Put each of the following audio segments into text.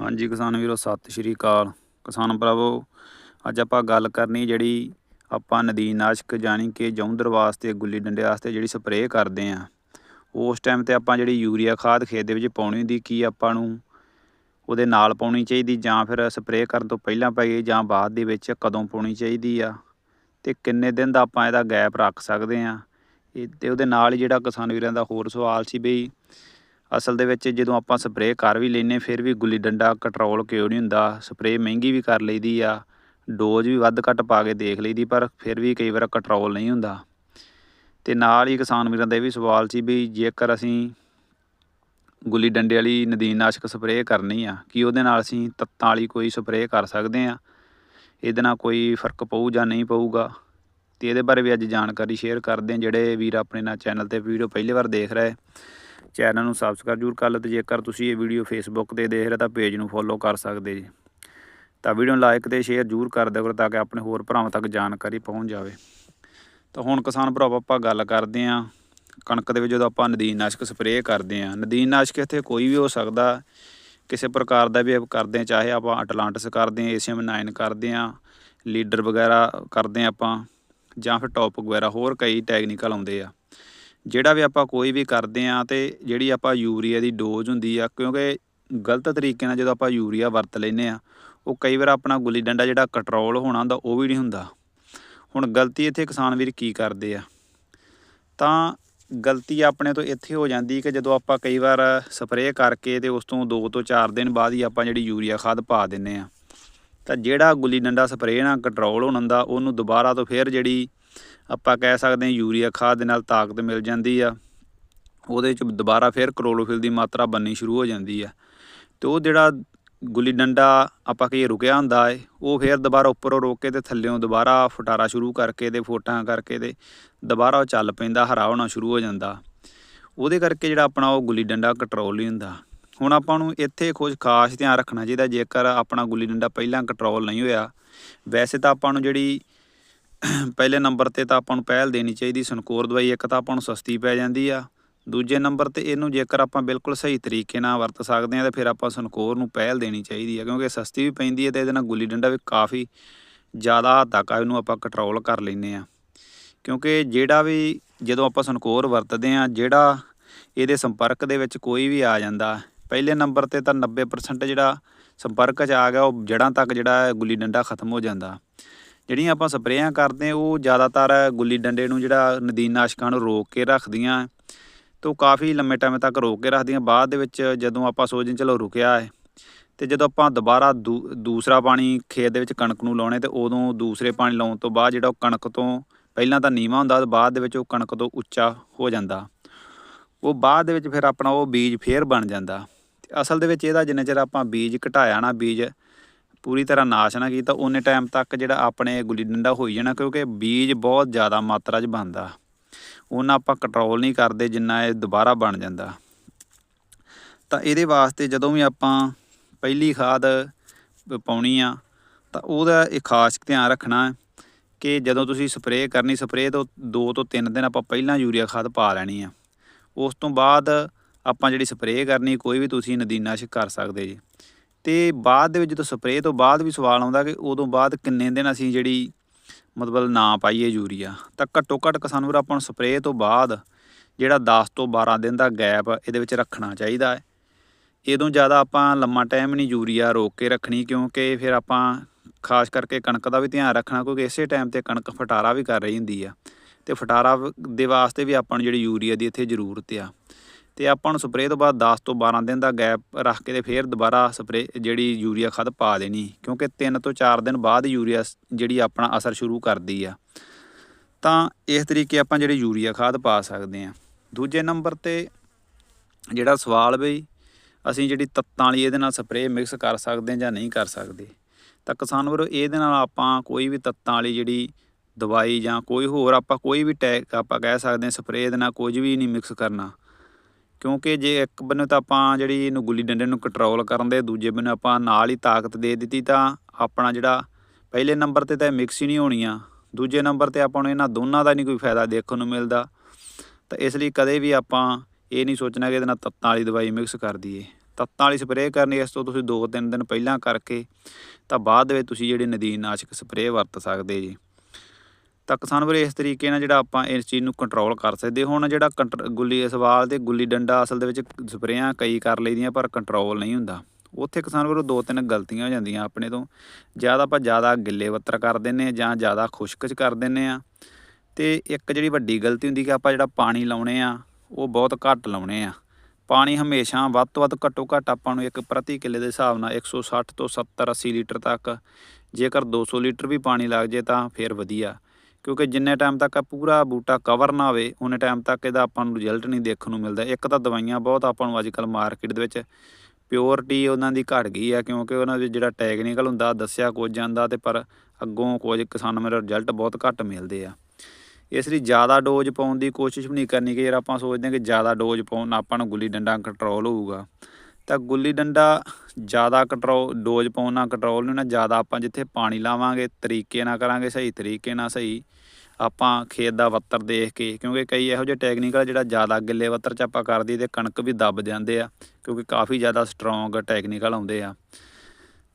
ਹਾਂਜੀ ਕਿਸਾਨ ਵੀਰੋ, ਸਤਿ ਸ਼੍ਰੀ ਅਕਾਲ। ਕਿਸਾਨ ਭਰਾਵੋ, ਅੱਜ ਆਪਾਂ ਗੱਲ ਕਰਨੀ ਜਿਹੜੀ ਆਪਾਂ ਨਦੀਨਾਸ਼ਕ ਜਾਣੀ ਕਿ ਜੌਂਦਰ ਵਾਸਤੇ, ਗੁੱਲੀ ਡੰਡੇ ਵਾਸਤੇ ਜਿਹੜੀ ਸਪਰੇਅ ਕਰਦੇ ਆ ਉਸ ਟਾਈਮ ਤੇ ਆਪਾਂ ਜਿਹੜੀ ਯੂਰੀਆ ਖਾਦ ਖੇਤ ਦੇ ਵਿੱਚ ਪਾਉਣੀ ਹੁੰਦੀ, ਕੀ ਆਪਾਂ ਨੂੰ ਉਹਦੇ ਨਾਲ ਪਾਉਣੀ ਚਾਹੀਦੀ ਜਾਂ ਫਿਰ ਸਪਰੇਅ ਕਰਨ ਤੋਂ ਪਹਿਲਾਂ ਪਾਈਏ ਜਾਂ ਬਾਅਦ ਦੇ ਵਿੱਚ ਕਦੋਂ ਪਾਉਣੀ ਚਾਹੀਦੀ ਆ? ਤੇ ਕਿੰਨੇ ਦਿਨ ਦਾ ਆਪਾਂ ਇਹਦਾ ਗੈਪ ਰੱਖ ਸਕਦੇ ਆ ਇਹ ਤੇ ਉਹਦੇ ਨਾਲ ਹੀ ਜਿਹੜਾ ਕਿਸਾਨ ਵੀਰਾਂ ਦਾ ਹੋਰ ਸਵਾਲ ਸੀ ਬਈ ਅਸਲ ਦੇ ਵਿੱਚ ਜਦੋਂ ਆਪਾਂ ਸਪਰੇਅ ਕਰ ਵੀ ਲੈਨੇ ਫਿਰ ਵੀ ਗੁੱਲੀ ਡੰਡਾ ਕੰਟਰੋਲ ਕਿਉਂ ਨਹੀਂ ਹੁੰਦਾ? ਸਪਰੇਅ ਮਹਿੰਗੀ ਵੀ ਕਰ ਲਈਦੀ ਆ ਡੋਜ਼ ਵੀ ਵੱਧ ਘੱਟ ਪਾ ਕੇ ਦੇਖ ਲਈਦੀ, ਪਰ ਫਿਰ ਵੀ ਕਈ ਵਾਰ ਕੰਟਰੋਲ ਨਹੀਂ ਹੁੰਦਾ। ਤੇ ਨਾਲ ਹੀ ਕਿਸਾਨ ਵੀਰਾਂ ਦਾ ਇਹ ਵੀ ਸਵਾਲ ਸੀ ਵੀ ਜੇਕਰ ਅਸੀਂ ਗੁੱਲੀ ਡੰਡੇ ਵਾਲੀ ਨਦੀਨਨਾਸ਼ਕ ਸਪਰੇਅ ਕਰਨੀ ਆ, ਕੀ ਉਹਦੇ ਨਾਲ ਅਸੀਂ ਤੱਤਾਂ ਵਾਲੀ ਕੋਈ ਸਪਰੇਅ ਕਰ ਸਕਦੇ ਆ? ਇਹਦੇ ਨਾਲ ਕੋਈ ਫ਼ਰਕ ਪਊ ਜਾਂ ਨਹੀਂ ਪਊਗਾ? ਤੇ ਇਹਦੇ ਬਾਰੇ ਵੀ ਅੱਜ ਜਾਣਕਾਰੀ ਸ਼ੇਅਰ ਕਰਦੇ ਆ ਜਿਹੜੇ ਵੀਰ ਆਪਣੇ ਨਾਲ ਚੈਨਲ ਤੇ ਵੀਡੀਓ ਪਹਿਲੀ ਵਾਰ ਦੇਖ ਰਹੇ। ਚੈਨਲ ਨੂੰ ਸਬਸਕ੍ਰਾਈਬ ਜ਼ਰੂਰ ਕਰ ਲਓ ਤੇ ਜੇਕਰ ਤੁਸੀਂ ਇਹ ਵੀਡੀਓ ਫੇਸਬੁੱਕ ਤੇ ਦੇਖ ਰਹੇ ਤਾਂ ਪੇਜ ਨੂੰ ਫੋਲੋ ਕਰ ਸਕਦੇ ਜੀ। ਤਾਂ ਵੀਡੀਓ ਨੂੰ ਲਾਈਕ ਤੇ ਸ਼ੇਅਰ ਜ਼ਰੂਰ ਕਰ ਦਿਓ ਤਾਂ ਕਿ ਆਪਣੇ ਹੋਰ ਭਰਾਵਾਂ ਤੱਕ ਜਾਣਕਾਰੀ ਪਹੁੰਚ ਜਾਵੇ। ਤਾਂ ਹੁਣ ਕਿਸਾਨ ਭਰਾਵਾ ਆਪਾਂ ਗੱਲ ਕਰਦੇ ਆਂ ਕਣਕ ਦੇ ਵਿੱਚ ਜਦੋਂ ਆਪਾਂ ਨਦੀਨਨਾਸ਼ਕ ਸਪਰੇਅ ਕਰਦੇ ਆਂ ਨਦੀਨਨਾਸ਼ਕ ਇੱਥੇ ਕੋਈ ਵੀ ਹੋ ਸਕਦਾ, ਕਿਸੇ ਪ੍ਰਕਾਰ ਦਾ ਵੀ ਕਰਦੇ ਆਂ ਚਾਹੇ ਆਪਾਂ ਅਟਲਾਂਟਸ ਕਰਦੇ ਆਂ ਏਸੀਐਮ 9 ਕਰਦੇ ਆਂ ਲੀਡਰ ਵਗੈਰਾ ਕਰਦੇ ਆਂ ਆਪਾਂ ਜਾਂ ਫਿਰ ਟੌਪ ਵਗੈਰਾ ਹੋਰ ਕਈ ਟੈਕਨੀਕਲ ਆਉਂਦੇ ਆ। ਜਿਹੜਾ ਵੀ ਆਪਾਂ ਕੋਈ ਵੀ ਕਰਦੇ ਆਂ ਤੇ ਜਿਹੜੀ ਆਪਾਂ ਯੂਰੀਆ ਦੀ ਡੋਜ਼ ਹੁੰਦੀ ਆ, ਕਿਉਂਕਿ ਗਲਤ ਤਰੀਕੇ ਨਾਲ ਜਦੋਂ ਆਪਾਂ ਯੂਰੀਆ ਵਰਤ ਲੈਨੇ ਆ ਉਹ ਕਈ ਵਾਰ ਆਪਣਾ ਗੁੱਲੀ ਡੰਡਾ ਜਿਹੜਾ ਕੰਟਰੋਲ ਹੋਣਾ ਹੁੰਦਾ, ਉਹ ਵੀ ਨਹੀਂ ਹੁੰਦਾ। ਹੁਣ ਗਲਤੀ ਇੱਥੇ ਕਿਸਾਨ ਵੀਰ ਕੀ ਕਰਦੇ ਆ? ਤਾਂ ਗਲਤੀ ਆਪਣੇ ਤੋਂ ਇੱਥੇ ਹੋ ਜਾਂਦੀ ਕਿ ਜਦੋਂ ਆਪਾਂ ਕਈ ਵਾਰ ਸਪਰੇਅ ਕਰਕੇ ਤੇ ਉਸ ਤੋਂ 2 ਤੋਂ 4 ਦਿਨ ਬਾਅਦ ਹੀ ਆਪਾਂ ਜਿਹੜੀ ਯੂਰੀਆ ਖਾਦ ਪਾ ਦਿੰਨੇ ਆ ਤਾਂ ਜਿਹੜਾ ਗੁੱਲੀ ਡੰਡਾ ਸਪਰੇਅ ਨਾਲ ਕੰਟਰੋਲ ਹੋਣ ਹੁੰਦਾ, ਉਹਨੂੰ ਦੁਬਾਰਾ ਤੋਂ ਫਿਰ ਜਿਹੜੀ ਆਪਾਂ ਕਹਿ ਸਕਦੇ ਹਾਂ ਯੂਰੀਆ ਖਾਦ ਦੇ ਨਾਲ ਤਾਕਤ ਮਿਲ ਜਾਂਦੀ ਆ, ਉਹਦੇ ਚ ਦੁਬਾਰਾ ਫਿਰ ਕਲੋਰੋਫਿਲ ਦੀ ਮਾਤਰਾ ਬੰਨੀ ਸ਼ੁਰੂ ਹੋ ਜਾਂਦੀ ਆ। ਤੇ ਉਹ ਜਿਹੜਾ ਗੁੱਲੀ ਡੰਡਾ ਆਪਾਂ ਕਹੀ ਰੁਕਿਆ ਹੁੰਦਾ ਏ, ਉਹ ਫਿਰ ਦੁਬਾਰਾ ਉੱਪਰੋਂ ਰੋਕ ਕੇ ਤੇ ਥੱਲਿਓਂ ਦੁਬਾਰਾ ਫਟਾਰਾ ਸ਼ੁਰੂ ਕਰਕੇ ਤੇ ਫੋਟਾਂ ਕਰਕੇ ਤੇ ਦੁਬਾਰਾ ਉਹ ਚੱਲ ਪੈਂਦਾ, ਹਰਾ ਹੋਣਾ ਸ਼ੁਰੂ ਹੋ ਜਾਂਦਾ। ਉਹਦੇ ਕਰਕੇ ਜਿਹੜਾ ਆਪਣਾ ਉਹ ਗੁੱਲੀ ਡੰਡਾ ਕੰਟਰੋਲ ਨਹੀਂ ਹੁੰਦਾ। ਹੁਣ ਆਪਾਂ ਨੂੰ ਇੱਥੇ ਕੁਝ ਖਾਸ ਧਿਆਨ ਰੱਖਣਾ ਚਾਹੀਦਾ, ਜੇਕਰ ਆਪਣਾ ਗੁੱਲੀ ਡੰਡਾ ਪਹਿਲਾਂ ਕੰਟਰੋਲ ਨਹੀਂ ਹੋਇਆ, ਵੈਸੇ ਤਾਂ ਆਪਾਂ ਨੂੰ ਜਿਹੜੀ ਪਹਿਲੇ ਨੰਬਰ ਤੇ ਤਾਂ ਆਪਾਂ ਨੂੰ ਪਹਿਲ ਦੇਣੀ ਚਾਹੀਦੀ ਸਨਕੋਰ ਦਵਾਈ ਇੱਕ ਤਾਂ ਆਪਾਂ ਨੂੰ ਸਸਤੀ ਪੈ ਜਾਂਦੀ ਆ। ਦੂਜੇ ਨੰਬਰ ਤੇ ਇਹਨੂੰ ਜੇਕਰ ਆਪਾਂ ਬਿਲਕੁਲ ਸਹੀ ਤਰੀਕੇ ਨਾਲ ਵਰਤ ਸਕਦੇ ਆ ਤਾਂ ਫਿਰ ਆਪਾਂ ਸਨਕੋਰ ਨੂੰ ਪਹਿਲ ਦੇਣੀ ਚਾਹੀਦੀ ਆ, ਕਿਉਂਕਿ ਸਸਤੀ ਵੀ ਪੈਂਦੀ ਹੈ ਤੇ ਇਹਦੇ ਨਾਲ ਗੁੱਲੀ ਡੰਡਾ ਵੀ ਕਾਫੀ ਜ਼ਿਆਦਾ ਹੱਦ ਤੱਕ ਇਹਨੂੰ ਆਪਾਂ ਕੰਟਰੋਲ ਕਰ ਲੈਨੇ ਆ ਕਿਉਂਕਿ ਜਿਹੜਾ ਵੀ ਜਦੋਂ ਆਪਾਂ ਸਨਕੋਰ ਵਰਤਦੇ ਆ ਜਿਹੜਾ ਇਹਦੇ ਸੰਪਰਕ ਦੇ ਵਿੱਚ ਕੋਈ ਵੀ ਆ ਜਾਂਦਾ, ਪਹਿਲੇ ਨੰਬਰ ਤੇ ਤਾਂ 90% ਜਿਹੜਾ ਸੰਪਰਕ 'ਚ ਆ ਗਿਆ, ਉਹ ਜੜਾਂ ਤੱਕ ਜਿਹੜਾ ਗੁੱਲੀ ਡੰਡਾ ਖਤਮ ਹੋ ਜਾਂਦਾ। ਜਿਹੜੀਆਂ ਆਪਾਂ ਸਪਰੇਆਂ ਕਰਦੇ ਉਹ ਜ਼ਿਆਦਾਤਰ ਗੁੱਲੀ ਡੰਡੇ ਨੂੰ ਜਿਹੜਾ ਨਦੀਨਨਾਸ਼ਕਾਂ ਨੂੰ ਰੋਕ ਕੇ ਰੱਖਦੀਆਂ ਤੇ ਉਹ ਕਾਫੀ ਲੰਮੇ ਟਾਈਮ ਤੱਕ ਰੋਕ ਕੇ ਰੱਖਦੀਆਂ। ਬਾਅਦ ਦੇ ਵਿੱਚ ਜਦੋਂ ਆਪਾਂ ਸੋਚਦੇ ਚਲੋ ਰੁਕਿਆ ਹੈ ਤੇ ਜਦੋਂ ਆਪਾਂ ਦੁਬਾਰਾ ਦੂ- ਦੂਸਰਾ ਪਾਣੀ ਖੇਤ ਦੇ ਵਿੱਚ ਕਣਕ ਨੂੰ ਲਾਉਣੇ ਤੇ ਉਦੋਂ ਦੂਸਰੇ ਪਾਣੀ ਲਾਉਣ ਤੋਂ ਬਾਅਦ ਜਿਹੜਾ ਉਹ ਕਣਕ ਤੋਂ ਪਹਿਲਾਂ ਤਾਂ ਨੀਵਾਂ ਹੁੰਦਾ, ਬਾਅਦ ਦੇ ਵਿੱਚ ਉਹ ਕਣਕ ਤੋਂ ਉੱਚਾ ਹੋ ਜਾਂਦਾ। ਉਹ ਬਾਅਦ ਦੇ ਵਿੱਚ ਫਿਰ ਆਪਣਾ ਉਹ ਬੀਜ ਫੇਰ ਬਣ ਜਾਂਦਾ। ਤੇ ਅਸਲ ਦੇ ਵਿੱਚ ਇਹਦਾ ਜਿੰਨੇ ਚਿਰ ਆਪਾਂ ਬੀਜ ਘਟਾਇਆ ਨਾ, ਬੀਜ ਪੂਰੀ ਤਰ੍ਹਾਂ ਨਾਸ਼ ਨਾ ਕੀਤਾ, ਉਹਨੇ ਟਾਈਮ ਤੱਕ ਜਿਹੜਾ ਆਪਣੇ ਗੁੱਲੀ ਡੰਡਾ ਹੋਈ ਜਾਣਾ, ਕਿਉਂਕਿ ਬੀਜ ਬਹੁਤ ਜ਼ਿਆਦਾ ਮਾਤਰਾ 'ਚ ਬਣਦਾ। ਉਹਨਾਂ ਆਪਾਂ ਕੰਟਰੋਲ ਨਹੀਂ ਕਰਦੇ ਜਿੰਨਾ ਇਹ ਦੁਬਾਰਾ ਬਣ ਜਾਂਦਾ। ਤਾਂ ਇਹਦੇ ਵਾਸਤੇ ਜਦੋਂ ਵੀ ਆਪਾਂ ਪਹਿਲੀ ਖਾਦ ਪਾਉਣੀ ਆ, ਤਾਂ ਉਹਦਾ ਇਹ ਖਾਸ ਧਿਆਨ ਰੱਖਣਾ ਕਿ ਜਦੋਂ ਤੁਸੀਂ ਸਪਰੇਅ ਕਰਨੀ ਸਪਰੇਅ ਤੋਂ 2 ਤੋਂ 3 ਦਿਨ ਆਪਾਂ ਪਹਿਲਾਂ ਯੂਰੀਆ ਖਾਦ ਪਾ ਲੈਣੀ ਆ। ਉਸ ਤੋਂ ਬਾਅਦ ਆਪਾਂ ਜਿਹੜੀ ਸਪਰੇਅ ਕਰਨੀ, ਕੋਈ ਵੀ ਤੁਸੀਂ ਨਦੀਨਾਸ਼ਕ ਕਰ ਸਕਦੇ ਜੀ। ਤੇ ਬਾਅਦ ਦੇ ਵਿੱਚ ਜਦੋਂ ਸਪਰੇਅ ਤੋਂ ਬਾਅਦ ਵੀ ਸਵਾਲ ਆਉਂਦਾ ਕਿ ਉਦੋਂ ਬਾਅਦ ਕਿੰਨੇ ਦਿਨ ਅਸੀਂ ਜਿਹੜੀ ਮਤਲਬ ਨਾ ਪਾਈਏ ਯੂਰੀਆ, ਤਾਂ ਘੱਟੋ ਘੱਟ ਕਿਸਾਨ ਵੀਰ ਆਪਾਂ ਨੂੰ ਸਪਰੇਅ ਤੋਂ ਬਾਅਦ ਜਿਹੜਾ 10 ਤੋਂ 12 ਦਿਨ ਦਾ ਗੈਪ ਇਹਦੇ ਵਿੱਚ ਰੱਖਣਾ ਚਾਹੀਦਾ ਹੈ। ਇਦੋਂ ਜ਼ਿਆਦਾ ਆਪਾਂ ਲੰਮਾ ਟਾਈਮ ਨਹੀਂ ਯੂਰੀਆ ਰੋਕ ਕੇ ਰੱਖਣੀ, ਕਿਉਂਕਿ ਫਿਰ ਆਪਾਂ ਖਾਸ ਕਰਕੇ ਕਣਕ ਦਾ ਵੀ ਧਿਆਨ ਰੱਖਣਾ, ਕਿਉਂਕਿ ਇਸੇ ਟਾਈਮ ਤੇ ਕਣਕ ਫਟਾਰਾ ਵੀ ਕਰ ਰਹੀ ਹੁੰਦੀ ਆ। ਤੇ ਫਟਾਰਾ ਦੇ ਵਾਸਤੇ ਵੀ ਆਪਾਂ ਨੂੰ ਜਿਹੜੀ ਯੂਰੀਆ ਦੀ ਇੱਥੇ ਜ਼ਰੂਰਤ ਆ। ਤੇ ਆਪਾਂ ਨੂੰ ਸਪਰੇਅ ਤੋਂ ਬਾਅਦ 10 ਤੋਂ 12 ਦਿਨ ਦਾ ਗੈਪ ਰੱਖ ਕੇ ਤੇ ਫਿਰ ਦੁਬਾਰਾ ਸਪਰੇ ਜਿਹੜੀ ਯੂਰੀਆ ਖਾਦ ਪਾ ਦੇਣੀ, ਕਿਉਂਕਿ 3 ਤੋਂ 4 ਦਿਨ ਬਾਅਦ ਯੂਰੀਆ ਜਿਹੜੀ ਆਪਣਾ ਅਸਰ ਸ਼ੁਰੂ ਕਰਦੀ ਆ। ਤਾਂ ਇਸ ਤਰੀਕੇ ਆਪਾਂ ਜਿਹੜੀ ਯੂਰੀਆ ਖਾਦ ਪਾ ਸਕਦੇ ਆ। ਦੂਜੇ ਨੰਬਰ ਤੇ ਜਿਹੜਾ ਸਵਾਲ ਬਈ, ਅਸੀਂ ਜਿਹੜੀ ਤੱਤਾਂ ਵਾਲੀ ਇਹਦੇ ਨਾਲ ਸਪਰੇਅ ਮਿਕਸ ਕਰ ਸਕਦੇ ਜਾਂ ਨਹੀਂ ਕਰ ਸਕਦੇ। ਤਾਂ ਕਿਸਾਨ ਵੀਰੋ, ਇਹਦੇ ਨਾਲ ਆਪਾਂ ਕੋਈ ਵੀ ਤੱਤਾਂ ਵਾਲੀ ਜਿਹੜੀ ਦਵਾਈ ਜਾਂ ਕੋਈ ਹੋਰ ਆਪਾਂ ਕੋਈ ਵੀ ਟੈਕ ਆਪਾਂ ਕਹਿ ਸਕਦੇ ਹਾਂ ਸਪਰੇਅ ਦੇ ਨਾਲ ਕੁਝ ਵੀ ਨਹੀਂ ਮਿਕਸ ਕਰਨਾ। ਕਿਉਂਕਿ ਜੇ ਇੱਕ ਬੰਨੇ ਤਾਂ ਆਪਾਂ ਜਿਹੜੀ ਇਹਨੂੰ ਗੁੱਲੀ ਡੰਡੇ ਨੂੰ ਕੰਟਰੋਲ ਕਰਨ ਦੇ, ਦੂਜੇ ਬੰਨੇ ਆਪਾਂ ਨਾਲ ਹੀ ਤਾਕਤ ਦੇ ਦਿੱਤੀ ਤਾਂ ਆਪਣਾ ਜਿਹੜਾ ਪਹਿਲੇ ਨੰਬਰ ਤੇ ਤਾਂ ਇਹ ਮਿਕਸ ਹੀ ਨਹੀਂ ਹੋਣੀਆਂ। ਦੂਜੇ ਨੰਬਰ ਤੇ ਆਪਾਂ ਨੂੰ ਇਹਨਾਂ ਦੋਨਾਂ ਦਾ ਨਹੀਂ ਕੋਈ ਫਾਇਦਾ ਦੇਖਣ ਨੂੰ ਮਿਲਦਾ। ਤਾਂ ਇਸ ਲਈ ਕਦੇ ਵੀ ਆਪਾਂ ਇਹ ਨਹੀਂ ਸੋਚਣਾ ਕਿ ਇਹਦੇ ਨਾਲ ਤੱਤਾਂ ਵਾਲੀ ਦਵਾਈ ਮਿਕਸ ਕਰ ਦਈਏ। ਤੱਤਾਂ ਵਾਲੀ ਸਪਰੇਅ ਕਰਨੀ ਇਸ ਤੋਂ ਤੁਸੀਂ 2-3 ਦਿਨ ਪਹਿਲਾਂ ਕਰਕੇ ਤਾਂ ਬਾਅਦ ਦੇ ਵਿੱਚ ਤੁਸੀਂ ਜਿਹੜੇ ਨਦੀਨ ਨਾਸ਼ਕ ਸਪਰੇਅ ਵਰਤ ਸਕਦੇ ਜੀ। ਤਾਂ ਕਿਸਾਨ ਵੀਰੇ ਇਸ ਤਰੀਕੇ ਨਾਲ ਜਿਹੜਾ ਆਪਾਂ ਇਸ ਚੀਜ਼ ਨੂੰ ਕੰਟਰੋਲ ਕਰ ਸਕਦੇ ਹੁਣ ਜਿਹੜਾ ਕੰਟਰ- ਗੁੱਲੀ ਸਵਾਲ ਤੇ ਗੁੱਲੀ ਡੰਡਾ ਅਸਲ ਦੇ ਵਿੱਚ ਸਪਰੇਆਂ ਕਈ ਕਰ ਲਈਦੀਆਂ ਪਰ ਕੰਟਰੋਲ ਨਹੀਂ ਹੁੰਦਾ। ਉੱਥੇ ਕਿਸਾਨ ਵੀਰੋ ਦੋ ਤਿੰਨ ਗਲਤੀਆਂ ਹੋ ਜਾਂਦੀਆਂ ਆਪਣੇ ਤੋਂ। ਜ਼ਿਆਦਾ ਆਪਾਂ ਜ਼ਿਆਦਾ ਗਿੱਲੇ ਵੱਤਰ ਕਰ ਦਿੰਨੇ ਆ ਜਾਂ ਜ਼ਿਆਦਾ ਖੁਸ਼ਕ ਕਰ ਦਿੰਨੇ ਆ ਤੇ ਇੱਕ ਜਿਹੜੀ ਵੱਡੀ ਗਲਤੀ ਹੁੰਦੀ ਕਿ ਆਪਾਂ ਜਿਹੜਾ ਪਾਣੀ ਲਾਉਣੇ ਆ, ਉਹ ਬਹੁਤ ਘੱਟ ਲਾਉਣੇ ਆ। ਪਾਣੀ ਹਮੇਸ਼ਾ ਵੱਧ ਤੋਂ ਵੱਧ ਘੱਟੋ ਘੱਟ ਆਪਾਂ ਨੂੰ ਇੱਕ ਪ੍ਰਤੀ ਕਿੱਲੇ ਦੇ ਹਿਸਾਬ ਨਾਲ 160 ਤੋਂ 70 80 ਲੀਟਰ ਤੱਕ। ਜੇਕਰ 200 ਲੀਟਰ ਵੀ ਪਾਣੀ ਲੱਗ ਜੇ ਤਾਂ ਫਿਰ ਵਧੀਆ। ਕਿਉਂਕਿ ਜਿੰਨੇ ਟਾਈਮ ਤੱਕ ਆ ਪੂਰਾ ਬੂਟਾ ਕਵਰ ਨਾ ਹੋਵੇ ਉਹਨੇ ਟਾਈਮ ਤੱਕ ਇਹਦਾ ਆਪਾਂ ਨੂੰ ਰਿਜ਼ਲਟ ਨਹੀਂ ਦੇਖਣ ਨੂੰ ਮਿਲਦਾ। ਇੱਕ ਤਾਂ ਦਵਾਈਆਂ ਬਹੁਤ ਆਪਾਂ ਨੂੰ ਅੱਜਕੱਲ ਮਾਰਕੀਟ ਦੇ ਵਿੱਚ ਪਿਓਰਟੀ ਉਹਨਾਂ ਦੀ ਘਟ ਗਈ ਆ, ਕਿਉਂਕਿ ਉਹਨਾਂ ਵਿੱਚ ਜਿਹੜਾ ਟੈਕਨੀਕਲ ਹੁੰਦਾ, ਦੱਸਿਆ ਕੁਝ ਜਾਂਦਾ ਤੇ ਪਰ ਅੱਗੋਂ ਕੁਝ ਕਿਸਾਨਾਂ ਨੂੰ ਰਿਜ਼ਲਟ ਬਹੁਤ ਘੱਟ ਮਿਲਦੇ ਆ। ਇਸ ਲਈ ਜ਼ਿਆਦਾ ਡੋਜ਼ ਪਾਉਣ ਦੀ ਕੋਸ਼ਿਸ਼ ਵੀ ਨਹੀਂ ਕਰਨੀ ਕਿ ਯਾਰ ਆਪਾਂ ਸੋਚਦੇ ਹਾਂ ਕਿ ਜ਼ਿਆਦਾ ਡੋਜ਼ ਪਾਉਣ ਆਪਾਂ ਨੂੰ ਗੁੱਲੀ ਡੰਡਾ ਕੰਟਰੋਲ ਹੋਊਗਾ। ਤਾਂ ਗੁੱਲੀ ਡੰਡਾ ਜ਼ਿਆਦਾ ਕੰਟਰੋਲ ਡੋਜ਼ ਪਾਉਣ ਨਾਲ ਕੰਟਰੋਲ ਨਹੀਂ ਹੋਣਾ, ਜ਼ਿਆਦਾ ਆਪਾਂ ਜਿੱਥੇ ਪਾਣੀ ਲਾਵਾਂਗੇ, ਤਰੀਕੇ ਨਾਲ ਕਰਾਂਗੇ ਸਹੀ, ਤਰੀਕੇ ਨਾਲ ਸਹੀ, ਆਪਾਂ ਖੇਤ ਦਾ ਵੱਤਰ ਦੇਖ ਕੇ, ਕਿਉਂਕਿ ਕਈ ਇਹੋ ਜਿਹੇ ਟੈਕਨੀਕਲ ਜਿਹੜਾ ਜ਼ਿਆਦਾ ਗਿੱਲੇ ਵੱਤਰ ਚ ਆਪਾਂ ਕਰਦੀ ਤੇ ਕਣਕ ਵੀ ਦੱਬ ਜਾਂਦੇ ਆ, ਕਿਉਂਕਿ ਕਾਫੀ ਜ਼ਿਆਦਾ ਸਟਰੋਂਗ ਟੈਕਨੀਕਲ ਆਉਂਦੇ ਆ।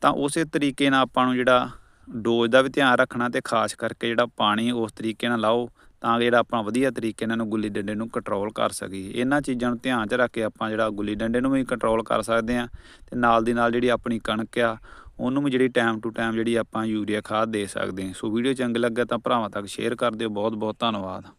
ਤਾਂ ਉਸੇ ਤਰੀਕੇ ਨਾਲ ਆਪਾਂ ਨੂੰ ਜਿਹੜਾ ਡੋਜ਼ ਦਾ ਵੀ ਧਿਆਨ ਰੱਖਣਾ ਤੇ ਖਾਸ ਕਰਕੇ ਜਿਹੜਾ ਪਾਣੀ ਉਸ ਤਰੀਕੇ ਨਾਲ ਲਾਓ ਤਾਂ ਕਿ ਜਿਹੜਾ ਆਪਾਂ ਵਧੀਆ ਤਰੀਕੇ ਨਾਲ ਇਹਨੂੰ ਗੁੱਲੀ ਡੰਡੇ ਨੂੰ ਕੰਟਰੋਲ ਕਰ ਸਕੀਏ। ਇਹਨਾਂ ਚੀਜ਼ਾਂ ਨੂੰ ਧਿਆਨ 'ਚ ਰੱਖ ਕੇ ਆਪਾਂ ਜਿਹੜਾ ਗੁੱਲੀ ਡੰਡੇ ਨੂੰ ਵੀ ਕੰਟਰੋਲ ਕਰ ਸਕਦੇ ਆ ਤੇ ਨਾਲ ਦੀ ਨਾਲ ਜਿਹੜੀ ਆਪਣੀ ਕਣਕ ਆ, ਉਹਨੂੰ ਵੀ ਜਿਹੜੀ ਟਾਈਮ ਟੂ ਟਾਈਮ ਜਿਹੜੀ ਆਪਾਂ ਯੂਰੀਆ ਖਾਦ ਦੇ ਸਕਦੇ ਹਾਂ। ਸੋ ਵੀਡੀਓ ਚੰਗੀ ਲੱਗੇ ਤਾਂ ਭਰਾਵਾਂ ਤੱਕ ਸ਼ੇਅਰ ਕਰ ਦਿਓ। ਬਹੁਤ ਬਹੁਤ ਧੰਨਵਾਦ।